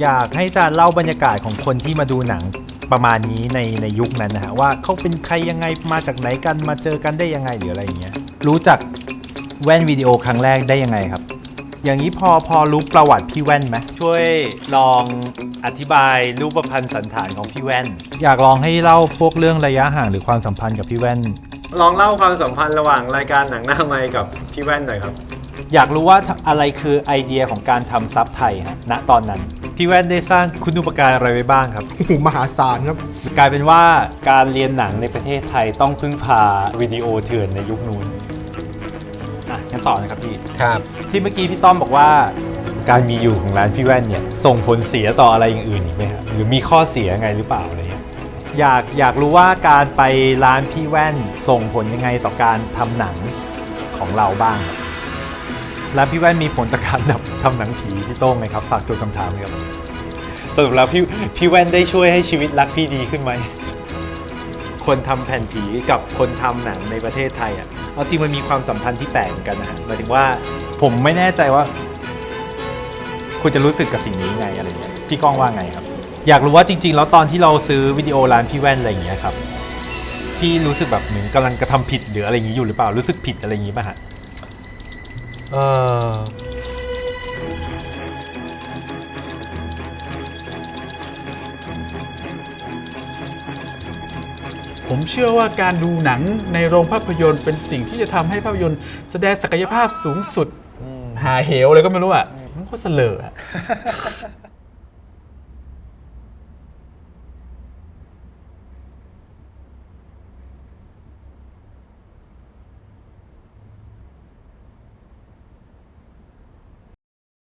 อยากให้อาจารย์เล่าบรรยากาศของคนที่มาดูหนังประมาณนี้ในในยุคนั้นนะฮะว่าเขาเป็นใครยังไงมาจากไหนกันมาเจอกันได้ยังไงหรืออะไรอย่างเงี้ยรู้จักแว่นวิดีโอครั้งแรกได้ยังไงครับ อย่างนี้พอพอรู้ประวัติพี่แว่นไหมช่วยลองอธิบายรูปพันธ์สันฐานของพี่แว่น อยากลองให้เล่าพวกเรื่องระยะห่างหรือความสัมพันธ์กับพี่แว่น ลองเล่าความสัมพันธ์ระหว่างรายการหนังหน้าไมค์กับพี่แว่นหน่อยครับ อยากรู้ว่าอะไรคือไอเดียของการทำซับไทยฮะณตอนนั้น พี่แว่นได้สร้างคุณูปการอะไรไว้บ้างครับ โอ้โหมหาศาลครับ กลายเป็นว่าการเรียนหนังในประเทศไทยต้องพึ่งพาวิดีโอเถื่อนในยุคนู้นอะงั้นต่อนะครับพี่ ครับ ที่เมื่อกี้พี่ต้อมบอกว่า การมีอยู่ของร้านพี่แว่นเนี่ยส่งผลเสียต่ออะไรอย่างอื่นอีกไหมครับหรือมีข้อเสียไงหรือเปล่าอะไรเงี้ยอยากอยากรู้ว่าการไปร้านพี่แว่นส่งผลยังไงต่อการทำหนังของเราบ้าง ครับร้านพี่แว่นมีผลต่อการแบบทำหนังผีพี่โต้งไหมครับฝากตัวคำถามเลยครับสรุปแล้วพี่พี่แว่นได้ช่วยให้ชีวิตรักพี่ดีขึ้นไหม คนทำแผ่นผีกับคนทำหนังในประเทศไทยอะ เอาจริงมันมีความสัมพันธ์ที่แปลกเหมือนกันนะฮะหมายถึงว่าผมไม่แน่ใจว่า คุณจะรู้สึกกับสิ่งนี้ไงอะไรเงี้ยพี่ก้องว่าไงครับ อยากรู้ว่าจริง ๆ แล้วตอนที่เราซื้อวิดีโอร้านพี่แว่นอะไรอย่างเงี้ยครับ พี่รู้สึกแบบเหมือนกำลังกระทำผิดหรืออะไรอย่างงี้อยู่หรือเปล่ารู้สึกผิดอะไรอย่างงี้ป่ะฮะ เออผมเชื่อว่าการดูหนังในโรงภาพยนตร์เป็นสิ่งที่จะทำให้ภาพยนตร์ แสดงศักยภาพสูงสุด หาเหวเลยก็ไม่รู้อะมันก็เสลออะ